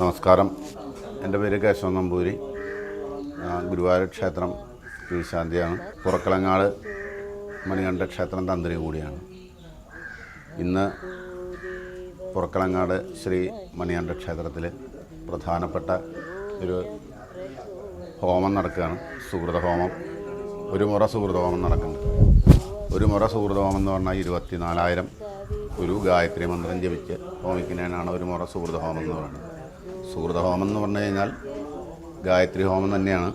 നമസ്കാരം. എന്റെ പേര് കേശവൻ നമ്പൂരി ഗുരുവായൂർ ക്ഷേത്രം ശ്രീശാന്തിയാണ് പുറക്കളങ്ങാട് മണികണ്ഠ ക്ഷേത്രം തന്ത്രി കൂടിയാണ്. ഇന്ന് പുറക്കളങ്ങാട് ശ്രീ മണികണ്ഠ ക്ഷേത്രത്തിൽ പ്രധാനപ്പെട്ട ഒരു ഹോമം നടക്കുകയാണ്. സുഹൃത ഹോമം. ഒരു മുറ സുഹൃത ഹോമം നടക്കുന്നുണ്ട് ഒരു മുറ സുഹൃത ഹോമം എന്ന് പറഞ്ഞാൽ ഇരുപത്തിനാലായിരം ഒരു ഗായത്രി മന്ത്രം ജപിച്ച് ഹോമിക്കുന്നതിനാണ് ഒരു മുറ സുഹൃത ഹോമം എന്ന് പറയുന്നത്. സുഹൃത ഹോമം എന്ന് പറഞ്ഞു കഴിഞ്ഞാൽ ഗായത്രി ഹോമം തന്നെയാണ്.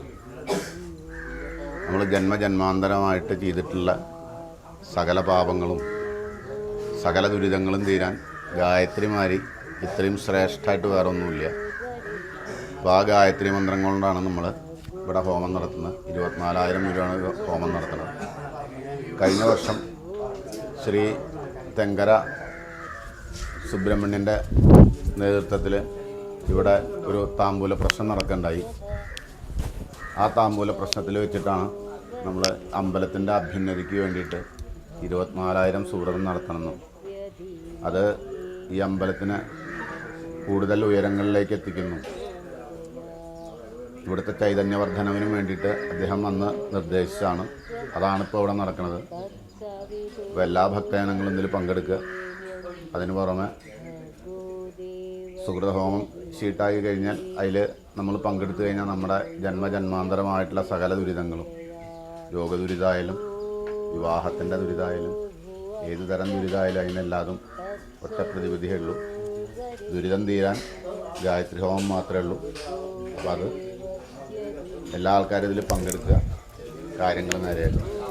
നമ്മൾ ജന്മജന്മാന്തരമായിട്ട് ചെയ്തിട്ടുള്ള സകല പാപങ്ങളും സകല ദുരിതങ്ങളും തീരാൻ ഗായത്രിമാരി ഇത്രയും ശ്രേഷ്ഠമായിട്ട് വേറെ ഒന്നുമില്ല അപ്പോൾ ആ ഗായത്രി മന്ത്രം കൊണ്ടാണ് നമ്മൾ ഇവിടെ ഹോമം നടത്തുന്നത്. ഇരുപത്തിനാലായിരം രൂപയാണ് ഹോമം നടത്തുന്നത്. കഴിഞ്ഞ വർഷം ശ്രീ തെങ്കര സുബ്രഹ്മണ്യന്റെ നേതൃത്വത്തിൽ ഇവിടെ ഒരു താമ്പൂല പ്രശ്നം നടക്കണ്ടായി. ആ താമ്പൂല പ്രശ്നത്തിൽ വെച്ചിട്ടാണ് നമ്മൾ അമ്പലത്തിന്റെ അഭ്യുന്നതിക്ക് വേണ്ടിയിട്ട് ഇരുപത്തിനാലായിരം സൂറതം നടത്തണമെന്നും. അത് ഈ അമ്പലത്തിന് കൂടുതൽ ഉയരങ്ങളിലേക്ക് എത്തിക്കുന്നു. ഇവിടുത്തെ ചൈതന്യവർദ്ധനവിനും വേണ്ടിയിട്ട് അദ്ദേഹം അന്ന് നിർദ്ദേശിച്ചാണ് അതാണ് ഇപ്പോൾ ഇവിടെ നടക്കുന്നത് അപ്പോൾ എല്ലാ ഭക്തജനങ്ങളും ഇതിൽ പങ്കെടുക്കുക. അതിന് പുറമെ സുഹൃതഹോമം ഷീട്ടായി കഴിഞ്ഞാൽ അതിൽ നമ്മൾ പങ്കെടുത്തു കഴിഞ്ഞാൽ നമ്മുടെ ജന്മജന്മാന്തരമായിട്ടുള്ള സകല ദുരിതങ്ങളും. രോഗദുരിതമായാലും വിവാഹത്തിന്റെ ദുരിതമായാലും ഏത് തരം ദുരിതമായാലും അതിനെല്ലാതും ഒറ്റ പ്രതിവിധിയേ ഉള്ളൂ ദുരിതം തീരാൻ ഗായത്രി ഹോമം മാത്രമേ ഉള്ളൂ. അപ്പോൾ അത് എല്ലാ ആൾക്കാരും ഇതിൽ പങ്കെടുക്കുക. കാര്യങ്ങൾ നേരെയാക്കും